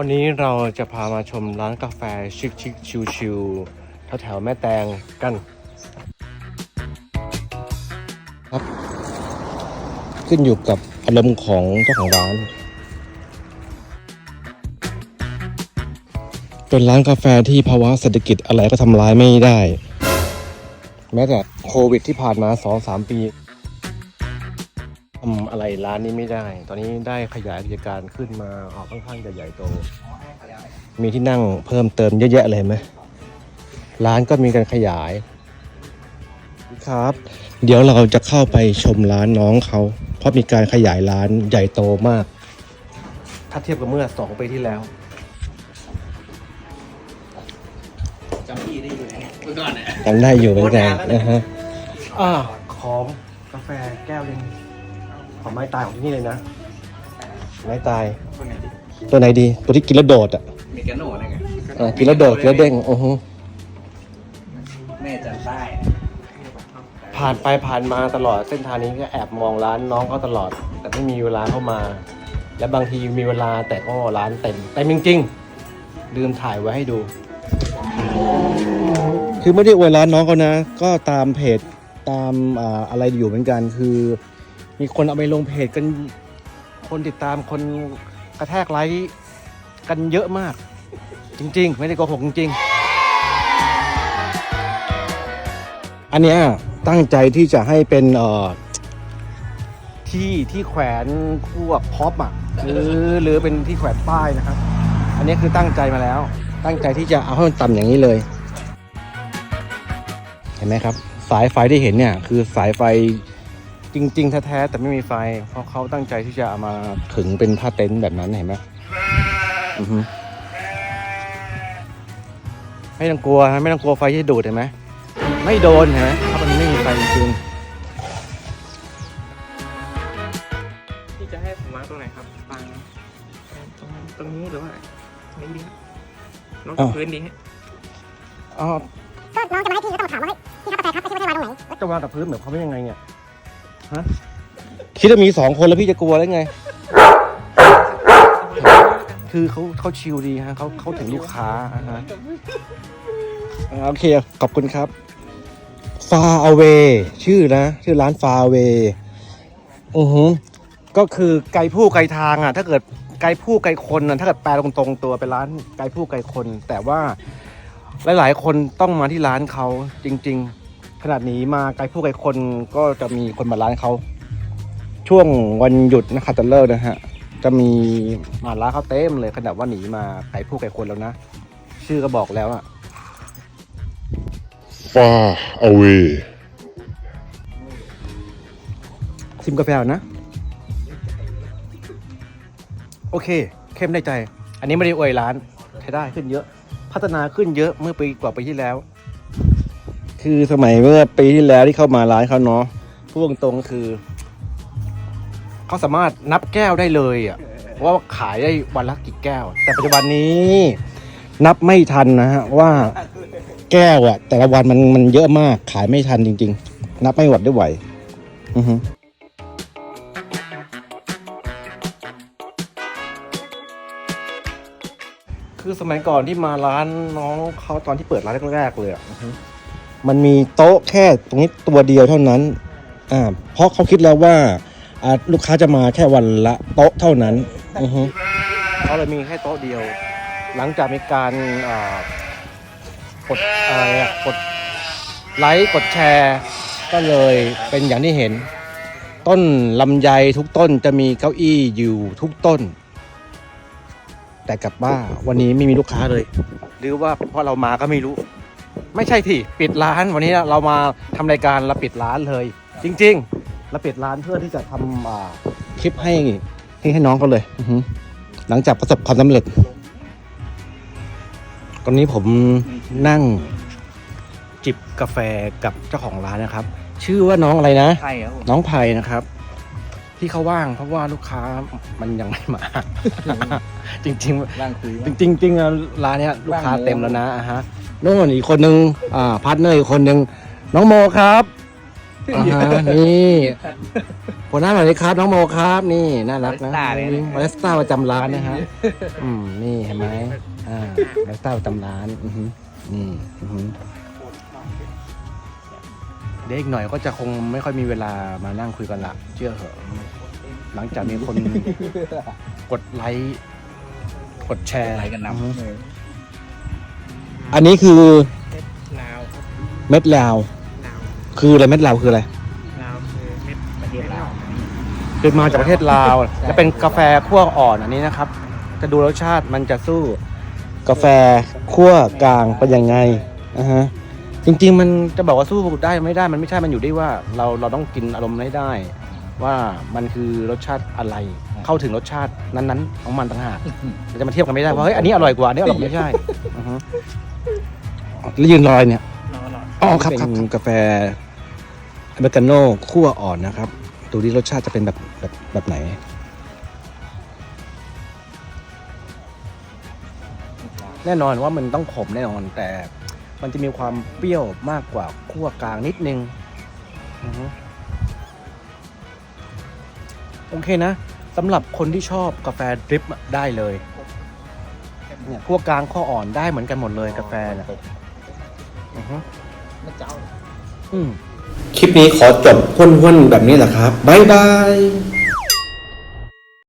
วันนี้เราจะพามาชมร้านกาแฟชิคชิคชิวชิวแถวแถวแม่แตงกัน ครับ ขึ้นอยู่กับอารมณ์ของเจ้าของร้านเป็นร้านกาแฟที่ภาวะเศรษฐกิจอะไรก็ทำร้ายไม่ได้ แม้แต่โควิดที่ผ่านมาสองสามปีำอะไรร้านนี้ไม่ได้ ตอนนี้ได้ขยายกิจการขึ้นมาออกค่อนข้างจะใหญ่โต มีที่นั่งเพิ่มเติมเยอะแยะเลยไหมร้านก็มีการขยายครับ เดี๋ยวเราจะเข้าไปชมร้านน้องเขา เพราะมีการขยายร้านใหญ่โตมาก ถ้าเทียบกับเมื่อสองปีที่แล้วจำพี่ได้อยู่นะเมื่อก่อนเนี่ยจำได้อยู่เหมือนกันนะฮะอ่าของกาแฟแก้วหนึง ของไม้ตายของที่นี่เลยนะ ไม้ตาย คนไหนดิตัวไหนดี ตัวที่กินแล้วโดดอะเมกาโน่เนี่ยไงอ่ากินแล้วโดดกินแล้วเด้งโอ้โหแม่จำได้ผ่านไปผ่านมาตลอดเส้นทางนี้ก็แอบมองร้านน้องเขาตลอด แต่ไม่มีเวลาเข้ามา และบางทีมีเวลาแต่ก็ร้านเต็มเต็มจริงๆลืมถ่ายไว้ให้ดู คือไม่ได้อวยร้านน้องเขานะ ก็ตามเพจตามอ่าอะไรอยู่เหมือนกันคือ มีคนเอาไปลงเพจกัน คนติดตามคนกระแทกไลค์กันเยอะมาก จริง ๆ ไม่ได้โกหกจริง ๆ อันเนี้ยตั้งใจที่จะให้เป็นเอ่อที่ที่แขวนคู่กับพ็อปอะหรือหรือเป็นที่แขวนป้ายนะครับ อันนี้คือตั้งใจมาแล้ว ตั้งใจที่จะเอาให้มันต่ำอย่างนี้เลย เห็นไหมครับ สายไฟที่เห็นเนี่ยคือสายไฟ จริง ๆ แท้ๆแต่ไม่มีไฟ เพราะเขาตั้งใจที่จะเอามาขึงเป็นผ้าเต็นท์แบบนั้นเห็นไหมอือฮึไม่ต้องกลัวนะไม่ต้องกลัวไฟที่ดูดเห็นไหมไม่โดนเห็นไหมเพราะมันไม่มีไฟจริงพี่จะให้ผมมาตรงไหนครับวางตรงตรงนี้หรือว่าตรงนี้ดีครับลงกับพื้นดีฮะอ๋อก็น้องจะมาให้พี่ก็ต้องถามว่าเฮ้ยพี่ครับกาแฟครับไม่ใช่ว่าจะวางตรงไหนจะวางกับพื้นเหมือนเขาไม่ยังไงเนี่ย ฮะ คิดว่ามีสองคนแล้วพี่จะกลัวแล้วไง คือเขาเขาชิลดีฮะเขาเขาถึงลูกค้าอ่าฮะอ่าโอเค ขอบคุณครับ Far Away ชื่อนะ ชื่อร้าน Far Away อือหือก็คือไกลผู้ไกลทางอะ ถ้าเกิดไกลผู้ไกลคนอะถ้าเกิดแปลตรงๆตัวเป็นร้านไกลผู้ไกลคน แต่ว่าหลายๆ คนต้องมาที่ร้านเขาจริง ๆ ขนาดนี้มาไกลผู้ไกลคนก็จะมีคนมาร้านเขา ช่วงวันหยุดนะครับตะเลิกนะฮะ จะมีมาร้านเขาเต็มเลยขนาดว่าหนีมาไกลผู้ไกลคนแล้วนะ ชื่อก็บอกแล้วอะ far away ซิมกาแฟก่อนนะ โอเค เข้มได้ใจ อันนี้ไม่ได้อวยร้าน ใช้ได้ขึ้นเยอะ พัฒนาขึ้นเยอะเมื่อปีกว่าปีที่แล้ว คือสมัยเมื่อปีที่แล้วที่เข้ามาร้านเขาเนาะพูดตรงๆคือเขาสามารถนับแก้วได้เลยอะว่าขายได้วันละกี่แก้ว แต่ปัจจุบันนี้นับไม่ทันนะฮะว่าแก้วอะแต่ละวันมันมันเยอะมากขายไม่ทันจริง ๆ นับไม่หวดได้ไหวอือฮึคือสมัยก่อนที่มาร้านน้องเขาตอนที่เปิดร้านแรกๆเลยอะ มันมีโต๊ะแค่ตรงนี้ตัวเดียวเท่านั้นอ่าเพราะเขาคิดแล้วว่าอ่าลูกค้าจะมาแค่วันละโต๊ะเท่านั้นอือฮึเขาเลยมีแค่โต๊ะเดียว หลังจากมีการอ่ากดอะไรอะกดไลค์กดแชร์ก็เลยเป็นอย่างที่เห็น ต้นลำไยทุกต้นจะมีเก้าอี้อยู่ทุกต้น แต่กลับว่าวันนี้ไม่มีลูกค้าเลย หรือว่าเพราะเรามาก็ไม่รู้ ไม่ใช่ที่ปิดร้านวันนี้เรามาทำรายการเราปิดร้านเลย จริงๆเราปิดร้านเพื่อที่จะทำอ่าคลิปให้ให้ให้น้องเขาเลยอือฮึหลังจากประสบความสำเร็จตอนนี้ผมนั่งจิบกาแฟกับเจ้าของร้านนะครับ ชื่อว่าน้องอะไรนะใช่ครับผมน้องไผ่นะครับ ที่เขาว่างเพราะว่าลูกค้ามันยังไม่มา จริงๆร่างคุยจริงๆจริงๆอะร้านเนี้ยลูกค้าเต็มแล้วนะอะฮะโน่นอีกคนนึงอ่าพาร์ทเนอร์อีกคนนึงน้องโมครับอ่าฮะนี่หัวหน้าหน่อยครับ น้องโมครับ นี่น่ารักนะบาริสต้าเลยนะ บาริสต้าประจำร้านนะฮะอืมนี่เห็นไหมอ่าบาริสต้าประจำร้านอือหืออืมอือหือเดี๋ยวอีกหน่อยก็จะคงไม่ค่อยมีเวลามานั่งคุยกันละเชื่อเหอะหลังจากมีคน กดไลค์กดแชร์อะไรกันนอื อหืออันนี้คือลาวครับเม็ดลาว ลาวคืออะไรเม็ดลาวคืออะไรลาวคือเม็ดประเทศลาวคือมาจากประเทศลาวและเป็นกาแฟคั่วอ่อนอันนี้นะครับ จะดูรสชาติมันจะสู้ กาแฟคั่วกลางเป็นยังไงอ่าฮะจริง ๆ มันจะบอกว่าสู้ได้ไม่ได้มันไม่ใช่มันอยู่ที่ว่าเราเราต้องกินอารมณ์ให้ได้ ว่ามันคือรสชาติอะไร เข้าถึงรสชาตินั้นๆ ของมันต่างหากเราจะมาเทียบกันไม่ได้ว่าเฮ้ยอันนี้อร่อยกว่าอันนี้อร่อยกว่าไม่ใช่อือฮึ แล้วยืนรอยเนี่ย รอรออ๋อครับเป็นกาแฟอเมริกาโน่คั่วอ่อนนะครับ ดูดิรสชาติจะเป็นแบบแบบแบบไหน แน่นอนว่ามันต้องขมแน่นอน แต่มันจะมีความเปรี้ยวมากกว่าคั่วกลางนิดนึงอือฮึโอเคนะสำหรับคนที่ชอบกาแฟดริปอะได้เลย เนี่ยคั่วกลางคั่วอ่อนได้เหมือนกันหมดเลยกาแฟเนี่ยอือ ฮึนะเจ้าคลิปนี้ขอจบห้วนๆแบบนี้แหละครับ บ๊ายบาย